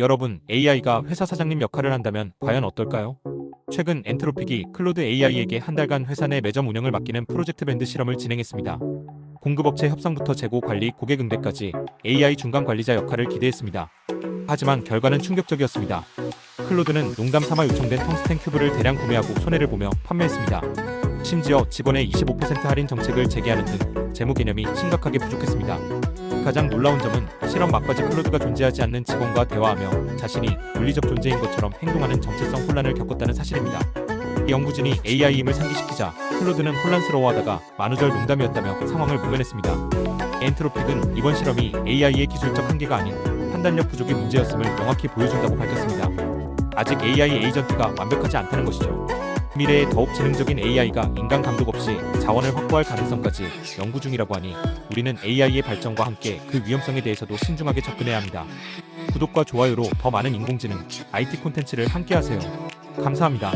여러분, AI가 회사 사장님 역할을 한다면 과연 어떨까요? 최근 엔트로픽이 클로드 AI에게 한 달간 회사 내 매점 운영을 맡기는 프로젝트 밴드 실험을 진행했습니다. 공급업체 협상부터 재고 관리, 고객 응대까지 AI 중간 관리자 역할을 기대했습니다. 하지만 결과는 충격적이었습니다. 클로드는 농담 삼아 요청된 텅스텐 큐브를 대량 구매하고 손해를 보며 판매했습니다. 심지어 직원의 25% 할인 정책을 제기하는 등 재무 개념이 심각하게 부족했습니다. 가장 놀라운 점은 실험 막바지 클로드가 존재하지 않는 직원과 대화하며 자신이 물리적 존재인 것처럼 행동하는 정체성 혼란을 겪었다는 사실입니다. 연구진이 AI임을 상기시키자 클로드는 혼란스러워하다가 만우절 농담이었다며 상황을 모면했습니다. 엔트로픽은 이번 실험이 AI의 기술적 한계가 아닌 판단력 부족의 문제였음을 명확히 보여준다고 밝혔습니다. 아직 AI 에이전트가 완벽하지 않다는 것이죠. 미래에 더욱 지능적인 AI가 인간 감독 없이 자원을 확보할 가능성까지 연구 중이라고 하니 우리는 AI의 발전과 함께 그 위험성에 대해서도 신중하게 접근해야 합니다. 구독과 좋아요로 더 많은 인공지능 IT 콘텐츠를 함께 하세요. 감사합니다.